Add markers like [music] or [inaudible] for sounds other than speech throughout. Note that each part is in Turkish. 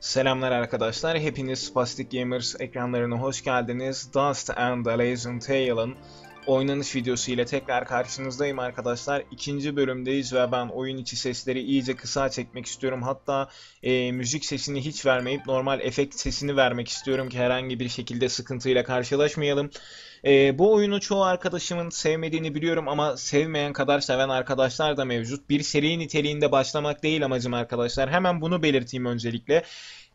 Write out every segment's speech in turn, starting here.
Selamlar arkadaşlar. Hepiniz Spastic Gamers ekranlarına hoş geldiniz. Dust and the Legend Tale'ın oynanış videosu ile tekrar karşınızdayım arkadaşlar. İkinci bölümdeyiz ve ben oyun içi sesleri iyice kısa çekmek istiyorum. Hatta e, müzik sesini hiç vermeyip normal efekt sesini vermek istiyorum ki herhangi bir şekilde sıkıntıyla karşılaşmayalım. E, bu oyunu çoğu arkadaşımın sevmediğini biliyorum ama sevmeyen kadar seven arkadaşlar da mevcut. Bir seri niteliğinde başlamak değil amacım arkadaşlar. Hemen bunu belirteyim öncelikle.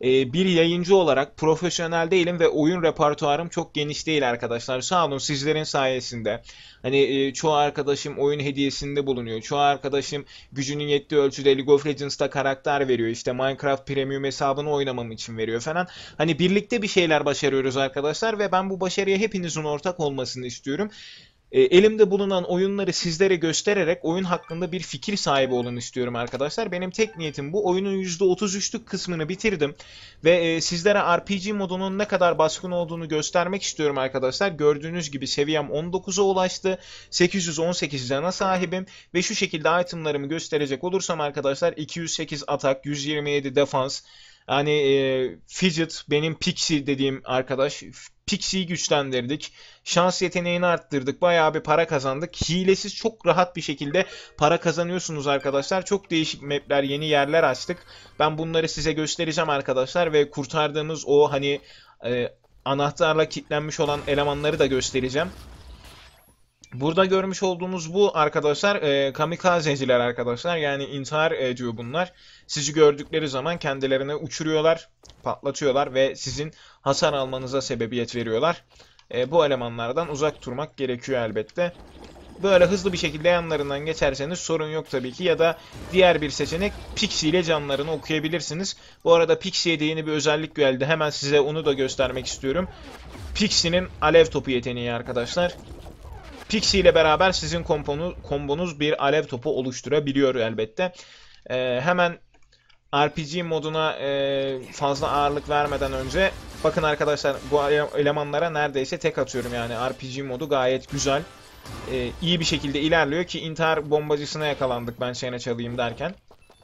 E, bir yayıncı olarak profesyonel değilim ve oyun repertuarım çok geniş değil arkadaşlar. Sağ olun sizlerin sayesinde. Hani e, çoğu arkadaşım oyun hediyesinde bulunuyor. Çoğu arkadaşım gücünün yettiği ölçüde League of Legends'ta karakter veriyor. İşte Minecraft Premium hesabını oynamam için veriyor falan. Hani birlikte bir şeyler başarıyoruz arkadaşlar ve ben bu başarıya hepinizin ortak olmasını istiyorum. E, elimde bulunan oyunları sizlere göstererek oyun hakkında bir fikir sahibi olun istiyorum arkadaşlar. Benim tek niyetim bu. Oyunun %33'lük kısmını bitirdim. Ve e, sizlere RPG modunun ne kadar baskın olduğunu göstermek istiyorum arkadaşlar. Gördüğünüz gibi seviyem 19'a ulaştı. 818 cana sahibim. Ve şu şekilde itemlarımı gösterecek olursam arkadaşlar 208 atak, 127 defans, Hani e, Fidget benim Pixie dediğim arkadaş. Pixie'yi güçlendirdik. Şans yeteneğini arttırdık. Bayağı bir para kazandık. Hilesiz çok rahat bir şekilde para kazanıyorsunuz arkadaşlar. Çok değişik mapler, yeni yerler açtık. Ben bunları size göstereceğim arkadaşlar ve kurtardığımız o hani e, anahtarla kilitlenmiş olan elemanları da göstereceğim. Burada görmüş olduğunuz bu arkadaşlar e, kamikazeciler arkadaşlar. Yani intihar ediyor bunlar. Sizi gördükleri zaman kendilerine uçuruyorlar, patlatıyorlar ve sizin hasar almanıza sebebiyet veriyorlar. E, bu elemanlardan uzak durmak gerekiyor elbette. Böyle hızlı bir şekilde yanlarından geçerseniz sorun yok tabii ki. Ya da diğer bir seçenek Pixie ile canlarını okuyabilirsiniz. Bu arada Pixie'ye de yeni bir özellik geldi. Hemen size onu da göstermek istiyorum. Pixie'nin alev topu yeteneği arkadaşlar. Pixie ile beraber sizin komponu, kombonuz bir alev topu oluşturabiliyor elbette. Ee, hemen RPG moduna e, fazla ağırlık vermeden önce bakın arkadaşlar bu elemanlara neredeyse tek atıyorum yani RPG modu gayet güzel. E, iyi bir şekilde ilerliyor ki intihar bombacısına yakalandık ben şeyine çalayım derken.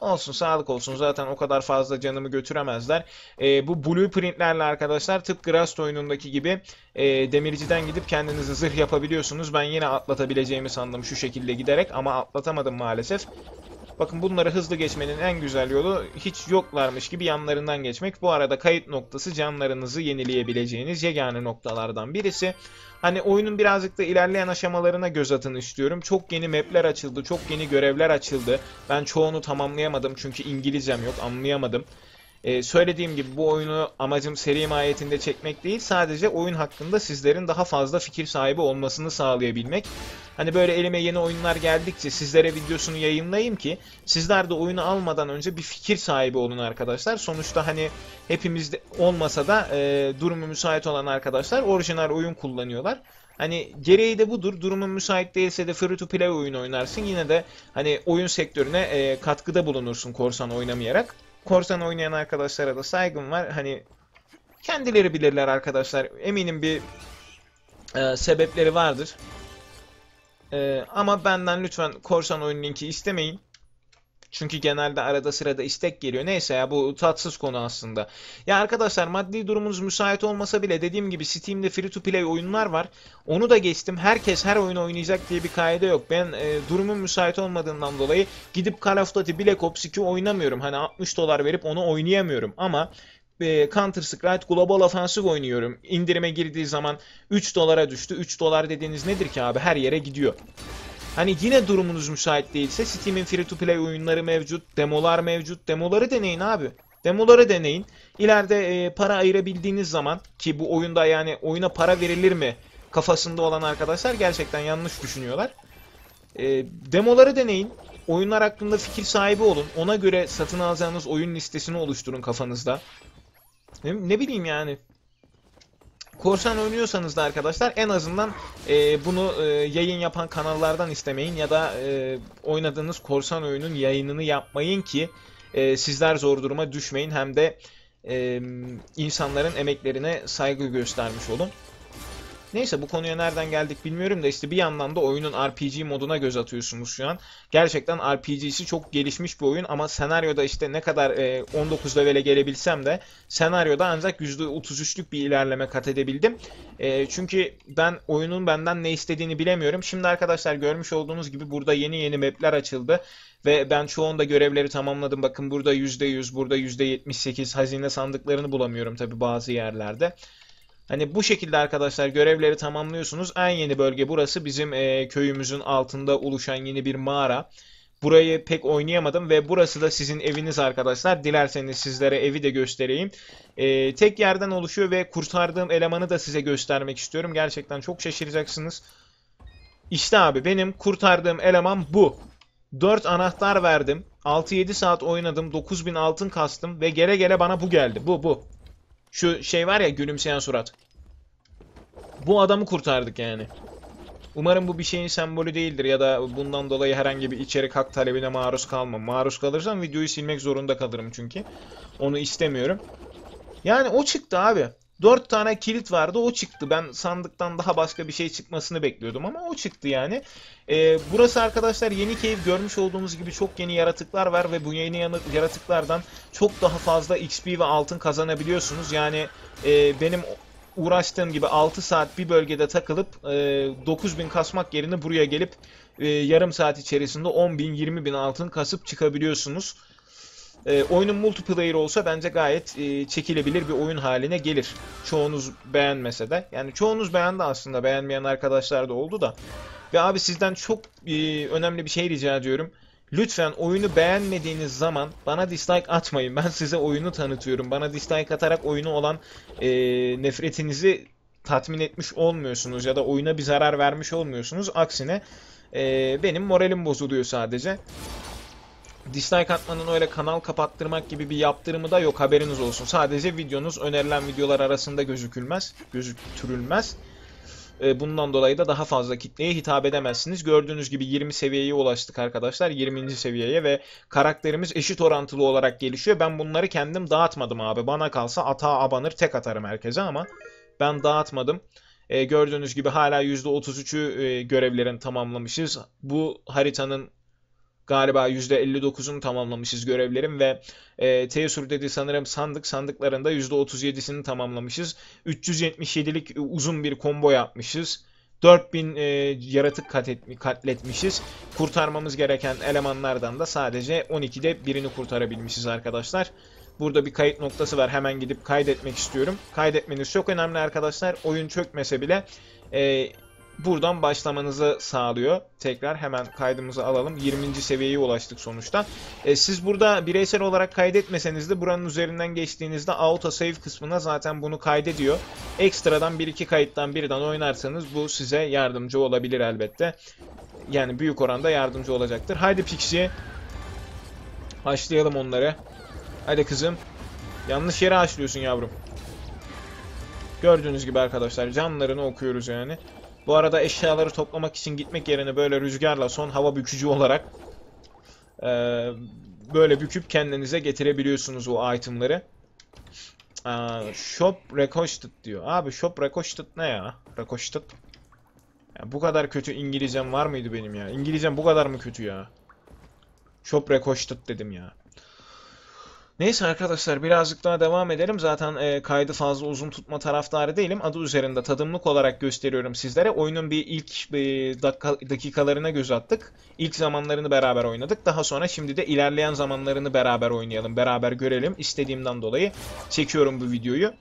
Olsun sağlık olsun zaten o kadar fazla canımı götüremezler. E, bu blueprintlerle arkadaşlar tıpkı Rust oyunundaki gibi e, demirciden gidip kendinizi zırh yapabiliyorsunuz. Ben yine atlatabileceğimi sandım şu şekilde giderek ama atlatamadım maalesef. Bakın bunları hızlı geçmenin en güzel yolu hiç yoklarmış gibi yanlarından geçmek. Bu arada kayıt noktası canlarınızı yenileyebileceğiniz yegane noktalardan birisi. Hani oyunun birazcık da ilerleyen aşamalarına göz atın istiyorum. Çok yeni mapler açıldı, çok yeni görevler açıldı. Ben çoğunu tamamlayamadım çünkü İngilizcem yok, anlayamadım. Ee, söylediğim gibi bu oyunu amacım seri mahiyetinde çekmek değil, sadece oyun hakkında sizlerin daha fazla fikir sahibi olmasını sağlayabilmek. Hani böyle elime yeni oyunlar geldikçe sizlere videosunu yayınlayayım ki sizler de oyunu almadan önce bir fikir sahibi olun arkadaşlar. Sonuçta hani hepimizde olmasa da e, durumu müsait olan arkadaşlar orijinal oyun kullanıyorlar. Hani gereği de budur. Durumun müsait değilse de free to play oyun oynarsın. Yine de hani oyun sektörüne e, katkıda bulunursun korsan oynamayarak. Korsan oynayan arkadaşlara da saygım var. Hani kendileri bilirler arkadaşlar. Eminim bir e, sebepleri vardır. Ee, ama benden lütfen korsan oyun linki istemeyin. Çünkü genelde arada sırada istek geliyor. Neyse ya bu tatsız konu aslında. Ya arkadaşlar maddi durumunuz müsait olmasa bile dediğim gibi Steam'de free to play oyunlar var. Onu da geçtim. Herkes her oyunu oynayacak diye bir kaide yok. Ben e, durumum müsait olmadığından dolayı gidip Call of Duty Black Ops 2 oynamıyorum. Hani 60 dolar verip onu oynayamıyorum. Ama e, Counter Strike Global Offensive oynuyorum. İndirime girdiği zaman 3 dolara düştü. 3 dolar dediğiniz nedir ki abi? Her yere gidiyor. Hani yine durumunuz müsait değilse Steam'in free to play oyunları mevcut, demolar mevcut. Demoları deneyin abi. Demoları deneyin. İleride e, para ayırabildiğiniz zaman ki bu oyunda yani oyuna para verilir mi kafasında olan arkadaşlar gerçekten yanlış düşünüyorlar. E, demoları deneyin. Oyunlar hakkında fikir sahibi olun. Ona göre satın alacağınız oyun listesini oluşturun kafanızda. Ne, ne bileyim yani. Korsan oynuyorsanız da arkadaşlar en azından e, bunu e, yayın yapan kanallardan istemeyin ya da e, oynadığınız korsan oyunun yayınını yapmayın ki e, sizler zor duruma düşmeyin hem de e, insanların emeklerine saygı göstermiş olun. Neyse bu konuya nereden geldik bilmiyorum da işte bir yandan da oyunun RPG moduna göz atıyorsunuz şu an. Gerçekten RPG'si çok gelişmiş bir oyun ama senaryoda işte ne kadar e, 19 levele gelebilsem de senaryoda ancak %33'lük bir ilerleme kat edebildim. E, çünkü ben oyunun benden ne istediğini bilemiyorum. Şimdi arkadaşlar görmüş olduğunuz gibi burada yeni yeni mapler açıldı. Ve ben çoğunda görevleri tamamladım. Bakın burada %100, burada %78 hazine sandıklarını bulamıyorum tabi bazı yerlerde. Hani bu şekilde arkadaşlar görevleri tamamlıyorsunuz. En yeni bölge burası. Bizim e, köyümüzün altında oluşan yeni bir mağara. Burayı pek oynayamadım ve burası da sizin eviniz arkadaşlar. Dilerseniz sizlere evi de göstereyim. E, tek yerden oluşuyor ve kurtardığım elemanı da size göstermek istiyorum. Gerçekten çok şaşıracaksınız. İşte abi benim kurtardığım eleman bu. 4 anahtar verdim. 6-7 saat oynadım. 9000 altın kastım ve gele gele bana bu geldi. Bu bu. Şu şey var ya gülümseyen surat. Bu adamı kurtardık yani. Umarım bu bir şeyin sembolü değildir ya da bundan dolayı herhangi bir içerik hak talebine maruz kalmam. Maruz kalırsam videoyu silmek zorunda kalırım çünkü. Onu istemiyorum. Yani o çıktı abi. 4 tane kilit vardı o çıktı. Ben sandıktan daha başka bir şey çıkmasını bekliyordum ama o çıktı yani. Ee, burası arkadaşlar yeni keyif görmüş olduğunuz gibi çok yeni yaratıklar var ve bu yeni yaratıklardan çok daha fazla XP ve altın kazanabiliyorsunuz. Yani e, benim uğraştığım gibi 6 saat bir bölgede takılıp e, 9000 kasmak yerine buraya gelip e, yarım saat içerisinde 10.000 20.000 altın kasıp çıkabiliyorsunuz. E, oyunun multiplayer olsa bence gayet e, çekilebilir bir oyun haline gelir. Çoğunuz beğenmese de. Yani çoğunuz beğendi aslında. Beğenmeyen arkadaşlar da oldu da. Ve abi sizden çok e, önemli bir şey rica ediyorum. Lütfen oyunu beğenmediğiniz zaman bana dislike atmayın. Ben size oyunu tanıtıyorum. Bana dislike atarak oyunu olan e, nefretinizi tatmin etmiş olmuyorsunuz ya da oyuna bir zarar vermiş olmuyorsunuz. Aksine e, benim moralim bozuluyor sadece dislike atmanın öyle kanal kapattırmak gibi bir yaptırımı da yok haberiniz olsun. Sadece videonuz önerilen videolar arasında gözükülmez, gözüktürülmez. E, bundan dolayı da daha fazla kitleye hitap edemezsiniz. Gördüğünüz gibi 20 seviyeye ulaştık arkadaşlar. 20. seviyeye ve karakterimiz eşit orantılı olarak gelişiyor. Ben bunları kendim dağıtmadım abi. Bana kalsa atağa abanır tek atarım herkese ama ben dağıtmadım. E, gördüğünüz gibi hala %33'ü e, görevlerin tamamlamışız. Bu haritanın Galiba %59'unu tamamlamışız görevlerim ve e, Teosur dedi sanırım sandık sandıklarında %37'sini tamamlamışız. 377'lik uzun bir combo yapmışız. 4000 e, yaratık kat etmi, katletmişiz. Kurtarmamız gereken elemanlardan da sadece 12'de birini kurtarabilmişiz arkadaşlar. Burada bir kayıt noktası var. Hemen gidip kaydetmek istiyorum. Kaydetmeniz çok önemli arkadaşlar. Oyun çökmese bile e, buradan başlamanızı sağlıyor. Tekrar hemen kaydımızı alalım. 20. seviyeye ulaştık sonuçta. E, siz burada bireysel olarak kaydetmeseniz de buranın üzerinden geçtiğinizde auto save kısmına zaten bunu kaydediyor. Ekstradan 1-2 kayıttan birden oynarsanız bu size yardımcı olabilir elbette. Yani büyük oranda yardımcı olacaktır. Haydi Pixie. Haşlayalım onları. Hadi kızım. Yanlış yere haşlıyorsun yavrum. Gördüğünüz gibi arkadaşlar canlarını okuyoruz yani. Bu arada eşyaları toplamak için gitmek yerine böyle rüzgarla son hava bükücü olarak e, böyle büküp kendinize getirebiliyorsunuz o itemları. Aa, shop requested diyor. Abi shop requested ne ya? Requested. Ya bu kadar kötü İngilizcem var mıydı benim ya? İngilizcem bu kadar mı kötü ya? Shop requested dedim ya. Neyse arkadaşlar birazcık daha devam edelim. Zaten e, kaydı fazla uzun tutma taraftarı değilim. Adı üzerinde tadımlık olarak gösteriyorum sizlere. Oyunun bir ilk e, dakika, dakikalarına göz attık. İlk zamanlarını beraber oynadık. Daha sonra şimdi de ilerleyen zamanlarını beraber oynayalım. Beraber görelim. İstediğimden dolayı çekiyorum bu videoyu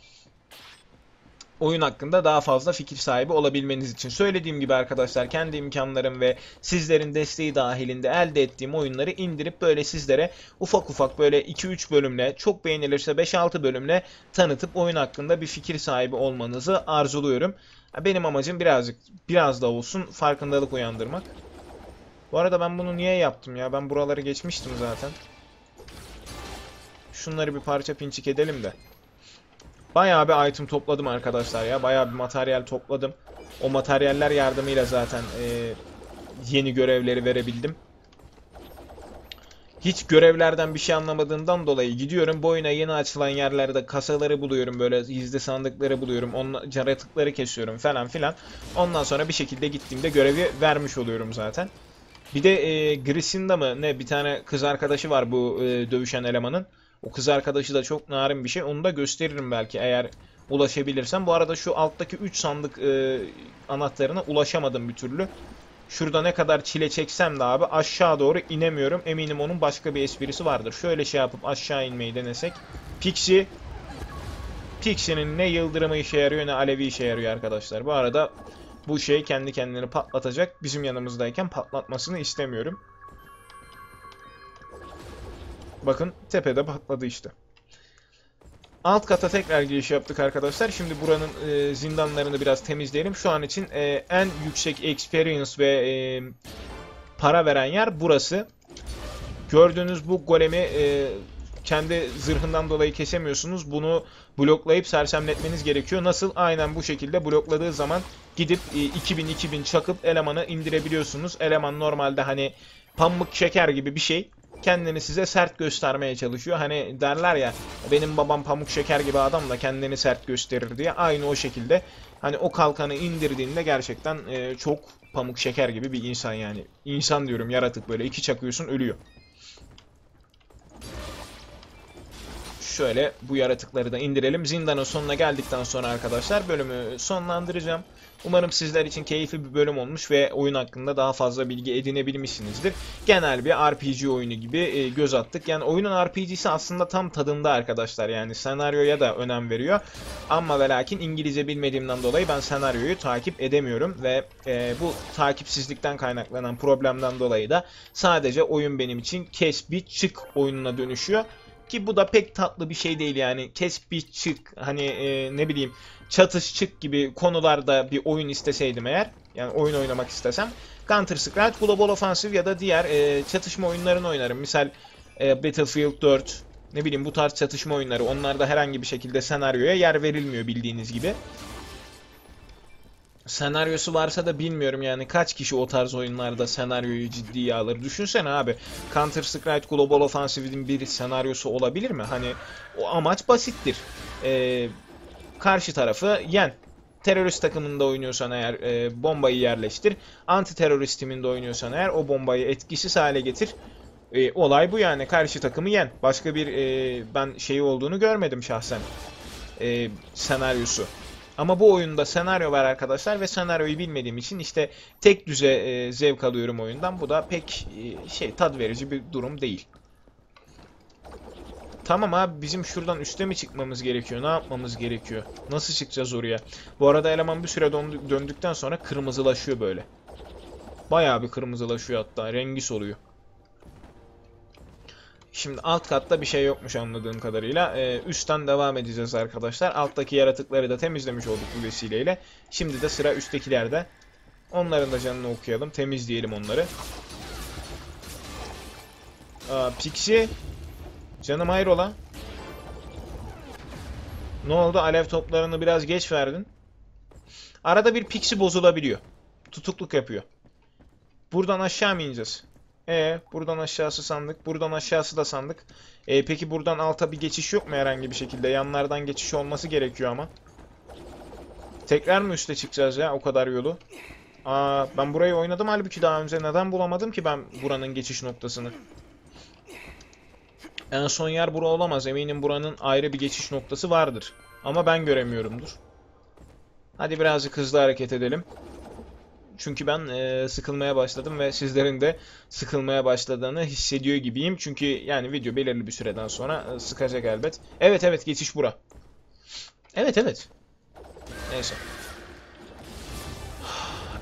oyun hakkında daha fazla fikir sahibi olabilmeniz için. Söylediğim gibi arkadaşlar kendi imkanlarım ve sizlerin desteği dahilinde elde ettiğim oyunları indirip böyle sizlere ufak ufak böyle 2-3 bölümle çok beğenilirse 5-6 bölümle tanıtıp oyun hakkında bir fikir sahibi olmanızı arzuluyorum. Benim amacım birazcık biraz da olsun farkındalık uyandırmak. Bu arada ben bunu niye yaptım ya? Ben buraları geçmiştim zaten. Şunları bir parça pinçik edelim de. Bayağı bir item topladım arkadaşlar ya. Bayağı bir materyal topladım. O materyaller yardımıyla zaten e, yeni görevleri verebildim. hiç görevlerden bir şey anlamadığımdan dolayı gidiyorum. Bu oyuna yeni açılan yerlerde kasaları buluyorum. Böyle gizli sandıkları buluyorum. Onla, yaratıkları kesiyorum falan filan. Ondan sonra bir şekilde gittiğimde görevi vermiş oluyorum zaten. Bir de e, Grisinda mı ne bir tane kız arkadaşı var bu e, dövüşen elemanın. O kız arkadaşı da çok narin bir şey. Onu da gösteririm belki eğer ulaşabilirsem. Bu arada şu alttaki 3 sandık e, anahtarına ulaşamadım bir türlü. Şurada ne kadar çile çeksem de abi aşağı doğru inemiyorum. Eminim onun başka bir esprisi vardır. Şöyle şey yapıp aşağı inmeyi denesek. Pixie. Pixie'nin ne yıldırımı işe yarıyor ne alevi işe yarıyor arkadaşlar. Bu arada bu şey kendi kendini patlatacak. Bizim yanımızdayken patlatmasını istemiyorum. Bakın tepede patladı işte. Alt kata tekrar giriş yaptık arkadaşlar. Şimdi buranın e, zindanlarını biraz temizleyelim. Şu an için e, en yüksek experience ve e, para veren yer burası. Gördüğünüz bu golemi e, kendi zırhından dolayı kesemiyorsunuz. Bunu bloklayıp sersemletmeniz gerekiyor. Nasıl? Aynen bu şekilde blokladığı zaman gidip e, 2000-2000 çakıp elemanı indirebiliyorsunuz. Eleman normalde hani pamuk şeker gibi bir şey kendini size sert göstermeye çalışıyor. Hani derler ya benim babam pamuk şeker gibi adam da kendini sert gösterir diye. Aynı o şekilde hani o kalkanı indirdiğinde gerçekten e, çok pamuk şeker gibi bir insan yani. İnsan diyorum yaratık böyle iki çakıyorsun ölüyor. Şöyle bu yaratıkları da indirelim. Zindanın sonuna geldikten sonra arkadaşlar bölümü sonlandıracağım. Umarım sizler için keyifli bir bölüm olmuş ve oyun hakkında daha fazla bilgi edinebilmişsinizdir. Genel bir RPG oyunu gibi e, göz attık. Yani oyunun RPG'si aslında tam tadında arkadaşlar. Yani senaryoya da önem veriyor. Ama ve lakin İngilizce bilmediğimden dolayı ben senaryoyu takip edemiyorum. Ve e, bu takipsizlikten kaynaklanan problemden dolayı da sadece oyun benim için kes bir çık oyununa dönüşüyor. Ki bu da pek tatlı bir şey değil yani. Kes bir çık hani e, ne bileyim çatış çık gibi konularda bir oyun isteseydim eğer. Yani oyun oynamak istesem. Counter Strike, Global Offensive ya da diğer e, çatışma oyunlarını oynarım. Misal e, Battlefield 4 ne bileyim bu tarz çatışma oyunları. Onlarda herhangi bir şekilde senaryoya yer verilmiyor bildiğiniz gibi senaryosu varsa da bilmiyorum yani kaç kişi o tarz oyunlarda senaryoyu ciddiye alır. Düşünsene abi Counter Strike Global Offensive'in bir senaryosu olabilir mi? Hani o amaç basittir. Ee, karşı tarafı yen. Terörist takımında oynuyorsan eğer e, bombayı yerleştir. Anti terörist timinde oynuyorsan eğer o bombayı etkisiz hale getir. E, olay bu yani karşı takımı yen. Başka bir e, ben şeyi olduğunu görmedim şahsen. E, senaryosu. Ama bu oyunda senaryo var arkadaşlar ve senaryoyu bilmediğim için işte tek düze e, zevk alıyorum oyundan. Bu da pek e, şey tad verici bir durum değil. Tamam abi bizim şuradan üste mi çıkmamız gerekiyor? Ne yapmamız gerekiyor? Nasıl çıkacağız oraya? Bu arada eleman bir süre döndükten sonra kırmızılaşıyor böyle. Bayağı bir kırmızılaşıyor hatta. Rengi soluyor. Şimdi alt katta bir şey yokmuş anladığım kadarıyla. Ee, üstten devam edeceğiz arkadaşlar. Alttaki yaratıkları da temizlemiş olduk bu vesileyle. Şimdi de sıra üsttekilerde. Onların da canını okuyalım. Temizleyelim onları. Aa, Pixie. Canım hayrola. Ne oldu? Alev toplarını biraz geç verdin. Arada bir Pixie bozulabiliyor. Tutukluk yapıyor. Buradan aşağı mı ineceğiz? E buradan aşağısı sandık. Buradan aşağısı da sandık. E peki buradan alta bir geçiş yok mu herhangi bir şekilde? Yanlardan geçiş olması gerekiyor ama. Tekrar mı üste çıkacağız ya o kadar yolu? Aa ben burayı oynadım halbuki daha önce. Neden bulamadım ki ben buranın geçiş noktasını? En son yer bura olamaz. Eminim buranın ayrı bir geçiş noktası vardır. Ama ben göremiyorumdur. Hadi birazcık hızlı hareket edelim. Çünkü ben e, sıkılmaya başladım ve sizlerin de sıkılmaya başladığını hissediyor gibiyim. Çünkü yani video belirli bir süreden sonra e, sıkacak elbet. Evet evet geçiş bura. Evet evet. Neyse.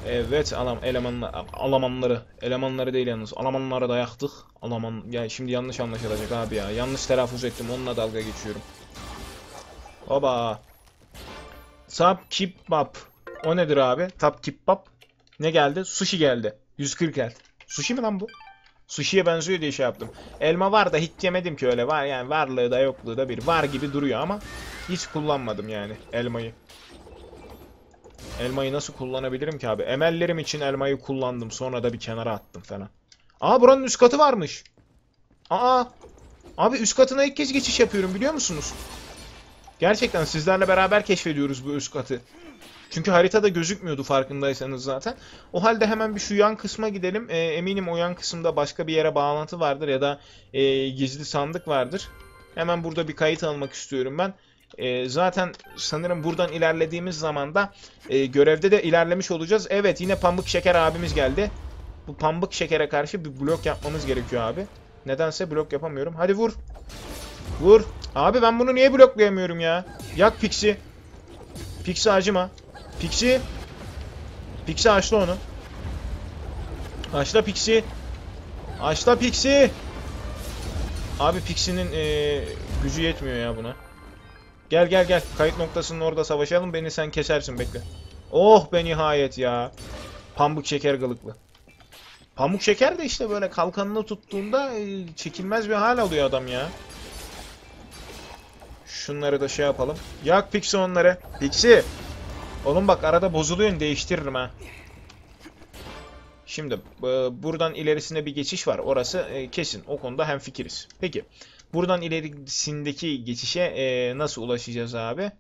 Evet alam elemanlar alamanları elemanları değil yalnız alamanları da yaktık. Alaman ya şimdi yanlış anlaşılacak abi ya. Yanlış telaffuz ettim onunla dalga geçiyorum. Oba. Tap kipbap. O nedir abi? Tap kipbap. Ne geldi? Sushi geldi. 140 el. Sushi mi lan bu? Sushi'ye benziyor diye şey yaptım. Elma var da hiç yemedim ki öyle. Var yani varlığı da yokluğu da bir. Var gibi duruyor ama hiç kullanmadım yani elmayı. Elmayı nasıl kullanabilirim ki abi? Emellerim için elmayı kullandım. Sonra da bir kenara attım falan. Aa buranın üst katı varmış. Aa! Abi üst katına ilk kez geçiş yapıyorum biliyor musunuz? Gerçekten sizlerle beraber keşfediyoruz bu üst katı. Çünkü haritada gözükmüyordu farkındaysanız zaten. O halde hemen bir şu yan kısma gidelim. E, eminim o yan kısımda başka bir yere bağlantı vardır ya da e, gizli sandık vardır. Hemen burada bir kayıt almak istiyorum ben. E, zaten sanırım buradan ilerlediğimiz zaman da e, görevde de ilerlemiş olacağız. Evet yine Pamuk Şeker abimiz geldi. Bu Pamuk Şeker'e karşı bir blok yapmamız gerekiyor abi. Nedense blok yapamıyorum. Hadi vur. Vur. Abi ben bunu niye bloklayamıyorum ya? Yak Pixi. Pixi acıma. Pixi. Pixi açla onu. Açla Pixi. Açla Pixi. Abi Pixi'nin eee, gücü yetmiyor ya buna. Gel gel gel. Kayıt noktasının orada savaşalım. Beni sen kesersin bekle. Oh be nihayet ya. Pamuk şeker gılıklı. Pamuk şeker de işte böyle kalkanını tuttuğunda e, çekilmez bir hal alıyor adam ya. Şunları da şey yapalım. Yak Pixi onları. Pixi. Oğlum bak arada bozuluyorsun değiştiririm ha. Şimdi e, buradan ilerisinde bir geçiş var. Orası e, kesin. O konuda hemfikiriz. Peki. Buradan ilerisindeki geçişe e, nasıl ulaşacağız abi?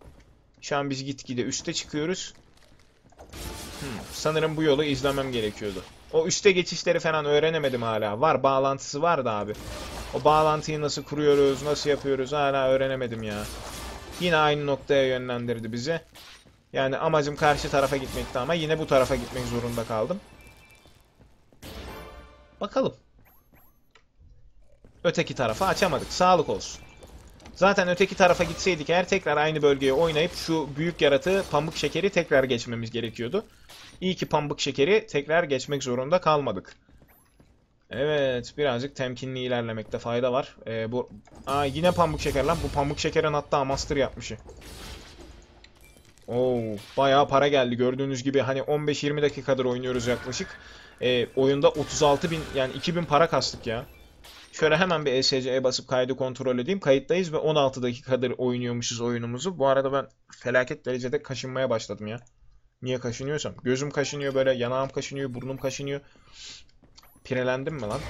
Şu an biz gitgide üste çıkıyoruz. Hmm, sanırım bu yolu izlemem gerekiyordu. O üste geçişleri falan öğrenemedim hala. Var bağlantısı var da abi. O bağlantıyı nasıl kuruyoruz, nasıl yapıyoruz hala öğrenemedim ya. Yine aynı noktaya yönlendirdi bizi. Yani amacım karşı tarafa gitmekti ama yine bu tarafa gitmek zorunda kaldım. Bakalım. Öteki tarafa açamadık. Sağlık olsun. Zaten öteki tarafa gitseydik eğer tekrar aynı bölgeye oynayıp şu büyük yaratığı pamuk şekeri tekrar geçmemiz gerekiyordu. İyi ki pamuk şekeri tekrar geçmek zorunda kalmadık. Evet, birazcık temkinli ilerlemekte fayda var. Ee, bu Aa, yine pamuk şeker lan. Bu pamuk şekerin hatta master yapmışı. Oo, bayağı para geldi. Gördüğünüz gibi hani 15-20 dakikadır oynuyoruz yaklaşık. Ee, oyunda 36 bin yani 2000 para kastık ya. Şöyle hemen bir ESC'ye basıp kaydı kontrol edeyim. Kayıttayız ve 16 dakikadır oynuyormuşuz oyunumuzu. Bu arada ben felaket derecede kaşınmaya başladım ya. Niye kaşınıyorsam. Gözüm kaşınıyor böyle, yanağım kaşınıyor, burnum kaşınıyor. Pirelendim mi lan?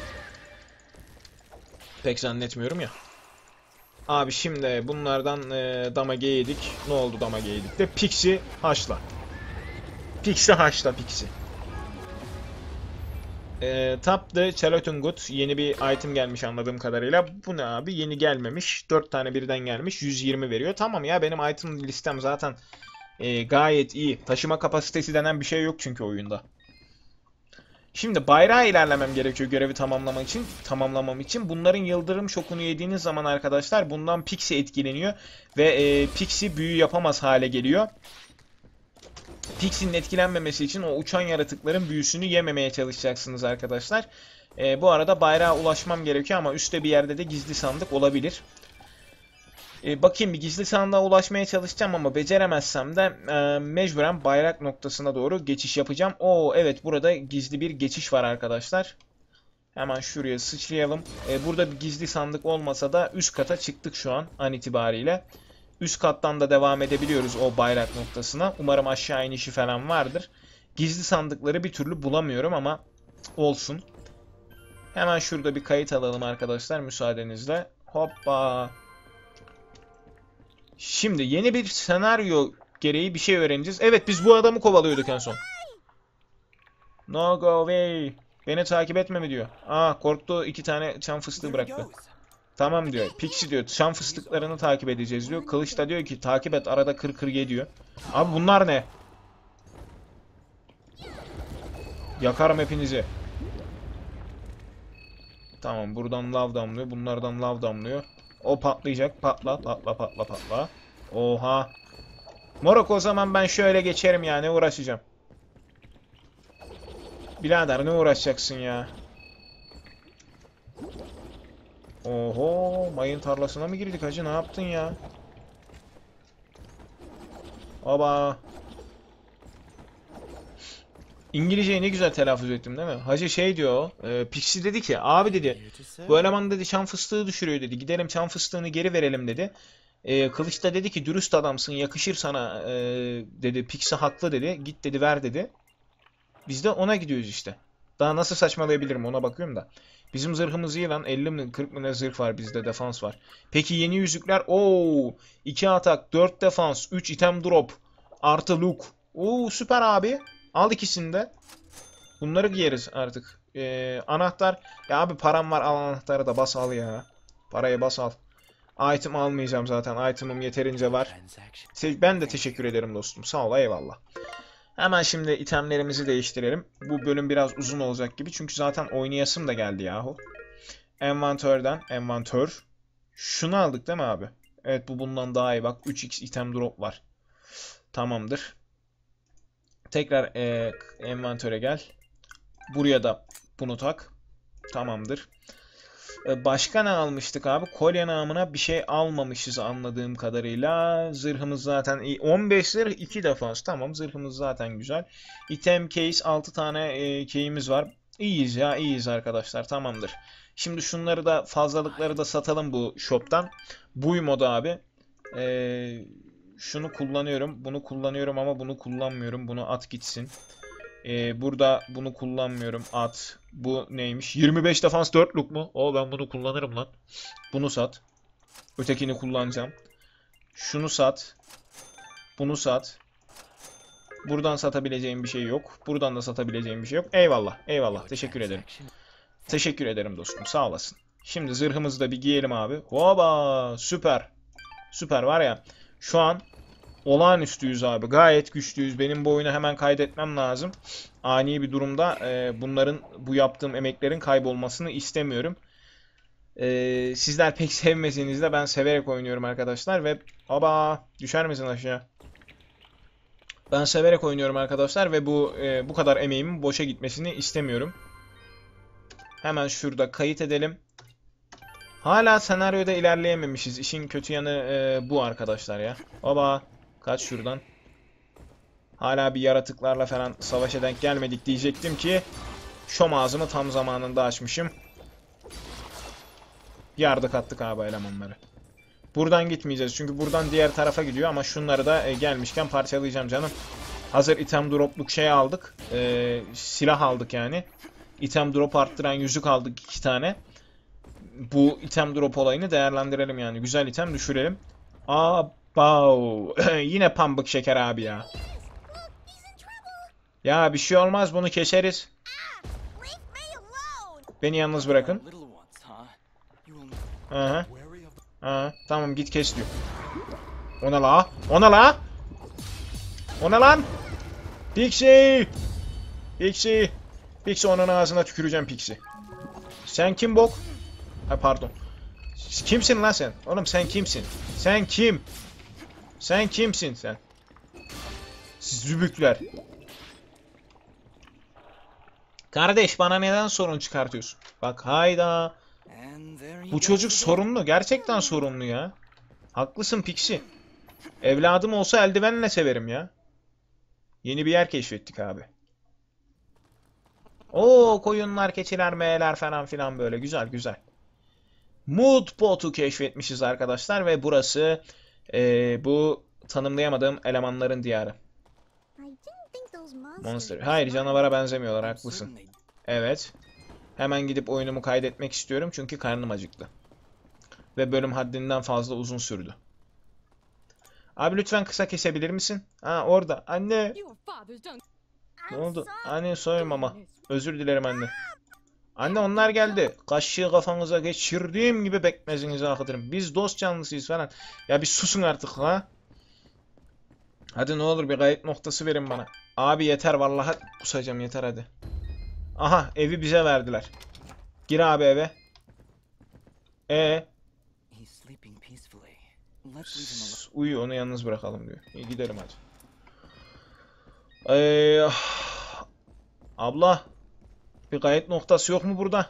Pek zannetmiyorum ya. Abi şimdi bunlardan e, damage yedik. Ne oldu damage yedik de? Pixi haşla. Pixi haşla Pixi. E, Tap the Chalotungut yeni bir item gelmiş anladığım kadarıyla. Bu ne abi? Yeni gelmemiş. 4 tane birden gelmiş. 120 veriyor. Tamam ya benim item listem zaten e, gayet iyi. Taşıma kapasitesi denen bir şey yok çünkü oyunda. Şimdi bayrağa ilerlemem gerekiyor görevi tamamlamak için, tamamlamam için. Bunların yıldırım şokunu yediğiniz zaman arkadaşlar bundan Pixie etkileniyor ve e, Pixie büyü yapamaz hale geliyor. Pixie'nin etkilenmemesi için o uçan yaratıkların büyüsünü yememeye çalışacaksınız arkadaşlar. E, bu arada bayrağa ulaşmam gerekiyor ama üstte bir yerde de gizli sandık olabilir. E, bakayım bir gizli sandığa ulaşmaya çalışacağım ama beceremezsem de e, mecburen bayrak noktasına doğru geçiş yapacağım. Oo evet burada gizli bir geçiş var arkadaşlar. Hemen şuraya sıçrayalım. E, burada bir gizli sandık olmasa da üst kata çıktık şu an an itibariyle. Üst kattan da devam edebiliyoruz o bayrak noktasına. Umarım aşağı inişi falan vardır. Gizli sandıkları bir türlü bulamıyorum ama olsun. Hemen şurada bir kayıt alalım arkadaşlar müsaadenizle. Hoppa. Şimdi yeni bir senaryo gereği bir şey öğreneceğiz. Evet biz bu adamı kovalıyorduk en son. No go away. Beni takip etme mi diyor. Aa korktu iki tane çam fıstığı bıraktı. Tamam diyor. Pixie diyor çam fıstıklarını takip edeceğiz diyor. Kılıç da diyor ki takip et arada kır kır diyor. Abi bunlar ne? Yakarım hepinizi. Tamam buradan lav damlıyor. Bunlardan lav damlıyor. O patlayacak. Patla patla patla patla. Oha. Morok o zaman ben şöyle geçerim ya. Ne uğraşacağım? Birader ne uğraşacaksın ya? Oho. Mayın tarlasına mı girdik hacı? Ne yaptın ya? Oba. İngilizceyi ne güzel telaffuz ettim değil mi? Hacı şey diyor, e, Pixie dedi ki, abi dedi, bu eleman dedi çam fıstığı düşürüyor dedi. Gidelim çam fıstığını geri verelim dedi. E, Kılıç da dedi ki dürüst adamsın yakışır sana e, dedi. Pixie haklı dedi. Git dedi ver dedi. Biz de ona gidiyoruz işte. Daha nasıl saçmalayabilirim ona bakıyorum da. Bizim zırhımız iyi lan. 50 mi 40 mı zırh var bizde defans var. Peki yeni yüzükler. Oo, 2 atak, 4 defans, 3 item drop. Artı look. Oo süper abi. Al ikisini de. Bunları giyeriz artık. Ee, anahtar. Ya abi param var al anahtarı da bas al ya. Parayı bas al. Item almayacağım zaten. Item'ım yeterince var. Ben de teşekkür ederim dostum. Sağ ol eyvallah. Hemen şimdi itemlerimizi değiştirelim. Bu bölüm biraz uzun olacak gibi. Çünkü zaten oynayasım da geldi yahu. Envantörden. Envantör. Şunu aldık değil mi abi? Evet bu bundan daha iyi. Bak 3x item drop var. Tamamdır. Tekrar e, envantöre gel. Buraya da bunu tak. Tamamdır. E, Başka ne almıştık abi? Kolye namına bir şey almamışız anladığım kadarıyla. Zırhımız zaten iyi. 15 zırh 2 defans. Tamam zırhımız zaten güzel. Item case 6 tane e, key'imiz var. İyiyiz ya iyiyiz arkadaşlar tamamdır. Şimdi şunları da fazlalıkları da satalım bu shop'tan. Buy modu abi. E, şunu kullanıyorum. Bunu kullanıyorum ama bunu kullanmıyorum. Bunu at gitsin. Ee, burada bunu kullanmıyorum. At. Bu neymiş? 25 defans 4 look mu? O ben bunu kullanırım lan. Bunu sat. Ötekini kullanacağım. Şunu sat. Bunu sat. Buradan satabileceğim bir şey yok. Buradan da satabileceğim bir şey yok. Eyvallah. Eyvallah. Teşekkür ederim. Teşekkür ederim dostum. Sağ olasın. Şimdi zırhımızı da bir giyelim abi. Hoba! Süper. Süper var ya. Şu an olağanüstüyüz abi. Gayet güçlüyüz. Benim bu oyunu hemen kaydetmem lazım. Ani bir durumda e, bunların bu yaptığım emeklerin kaybolmasını istemiyorum. E, sizler pek [laughs] sevmeseniz de ben severek oynuyorum arkadaşlar ve aba düşer misin aşağı? Ben severek oynuyorum arkadaşlar ve bu e, bu kadar emeğimin boşa gitmesini istemiyorum. Hemen şurada kayıt edelim. Hala senaryoda ilerleyememişiz. İşin kötü yanı e, bu arkadaşlar ya. Baba kaç şuradan. Hala bir yaratıklarla falan savaşa denk gelmedik diyecektim ki şom ağzımı tam zamanında açmışım. Yardık attık abi elemanları. Buradan gitmeyeceğiz çünkü buradan diğer tarafa gidiyor ama şunları da e, gelmişken parçalayacağım canım. Hazır item dropluk şey aldık. E, silah aldık yani. Item drop arttıran yüzük aldık iki tane. Bu item drop olayını değerlendirelim yani. Güzel item düşürelim. Abav. [laughs] Yine pambık şeker abi ya. Ya bir şey olmaz bunu keseriz. Beni yalnız bırakın. Aha. Aha. Tamam git kes diyor. Ona la. Ona la. Ona lan. Pixie. Pixie. Pixie onun ağzına tüküreceğim Pixie. Sen kim bok? Ha pardon. Kimsin lan sen? Oğlum sen kimsin? Sen kim? Sen kimsin sen? Siz zübükler. Kardeş bana neden sorun çıkartıyorsun? Bak hayda. Bu çocuk sorunlu. Gerçekten sorunlu ya. Haklısın Pixie. Evladım olsa eldivenle severim ya. Yeni bir yer keşfettik abi. Oo koyunlar, keçiler, meğeler falan filan böyle. Güzel güzel. Mood Pot'u keşfetmişiz arkadaşlar ve burası eee, bu tanımlayamadığım elemanların diyarı. Monster. Hayır canavara benzemiyorlar haklısın. Evet. Hemen gidip oyunumu kaydetmek istiyorum çünkü karnım acıktı. Ve bölüm haddinden fazla uzun sürdü. Abi lütfen kısa kesebilir misin? Ha orada. Anne. Ne oldu? Anne soyum ama. Özür dilerim anne. Anne onlar geldi. Kaşığı kafanıza geçirdiğim gibi bekmezinizi akıtırım. Biz dost canlısıyız falan. Ya bir susun artık ha. Hadi ne olur bir kayıt noktası verin bana. Abi yeter vallahi kusacağım yeter hadi. Aha evi bize verdiler. Gir abi eve. E uyu onu yalnız bırakalım diyor. İyi gidelim hadi. Ee, abla bir kayıt noktası yok mu burada?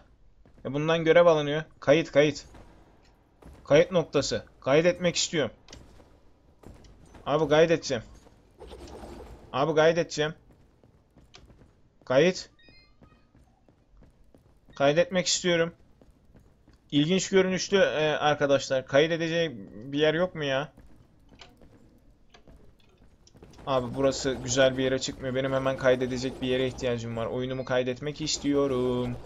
E bundan görev alınıyor. Kayıt kayıt. Kayıt noktası. Kaydetmek istiyorum. Abi kaydedeceğim. Abi kaydedeceğim. Kayıt. Kaydetmek istiyorum. İlginç görünüşlü e, arkadaşlar. Kaydedecek bir yer yok mu ya? Abi burası güzel bir yere çıkmıyor. Benim hemen kaydedecek bir yere ihtiyacım var. Oyunumu kaydetmek istiyorum.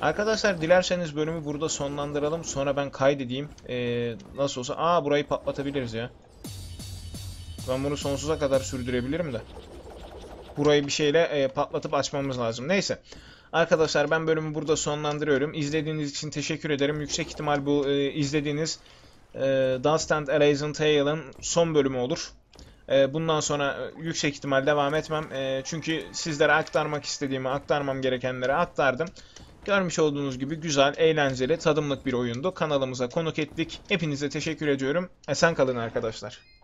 Arkadaşlar dilerseniz bölümü burada sonlandıralım. Sonra ben kaydedeyim. Ee, nasıl olsa. Aa burayı patlatabiliriz ya. Ben bunu sonsuza kadar sürdürebilirim de. Burayı bir şeyle e, patlatıp açmamız lazım. Neyse. Arkadaşlar ben bölümü burada sonlandırıyorum. İzlediğiniz için teşekkür ederim. Yüksek ihtimal bu e, izlediğiniz e, Dust and Alazan Tale'ın son bölümü olur. E, bundan sonra e, yüksek ihtimal devam etmem. E, çünkü sizlere aktarmak istediğimi, aktarmam gerekenleri aktardım. Görmüş olduğunuz gibi güzel, eğlenceli, tadımlık bir oyundu. Kanalımıza konuk ettik. Hepinize teşekkür ediyorum. Esen kalın arkadaşlar.